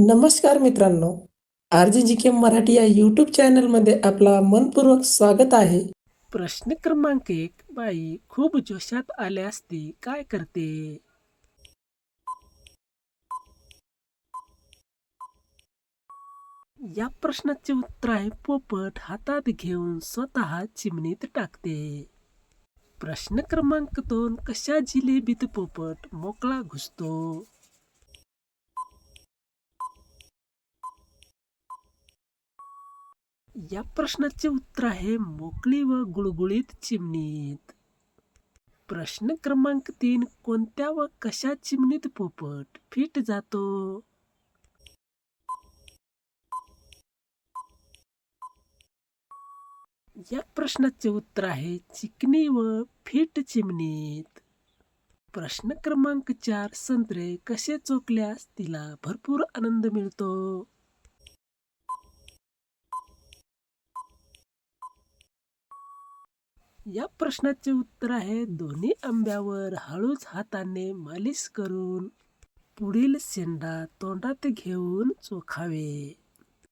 नमस्कार मित्रांनो R G जी के मराठी या यूट्यूब चॅनलमध्ये आपला मनपूर्वक स्वागत आहे. प्रश्न क्रमांक एक बाई खूप जोशात आल्यास ती काय करते? या प्रश्नाचे उत्तर आहे पोपट हातात घेऊन स्वतः चिमणीत टाकते. प्रश्न क्रमांक दोन कशा जिलेबीत पोपट मोकळा घुसतो? या प्रश्नाचे उत्तर आहे मोकळी व गुळगुळीत चिमणीत. प्रश्न क्रमांक तीन कोणत्या व कशा चिमणीत पोपट फिट जातो? या प्रश्नाचे उत्तर आहे चिकनी व फिट चिमणीत. प्रश्न क्रमांक चार संत्रे कसे चोकल्यास तिला भरपूर आनंद मिळतो? या प्रश्नाचे उत्तर आहे दोन्ही आंब्यावर हळूच हाताने मालिश करून पुढील शेंडा तोंडात घेऊन चोखावे.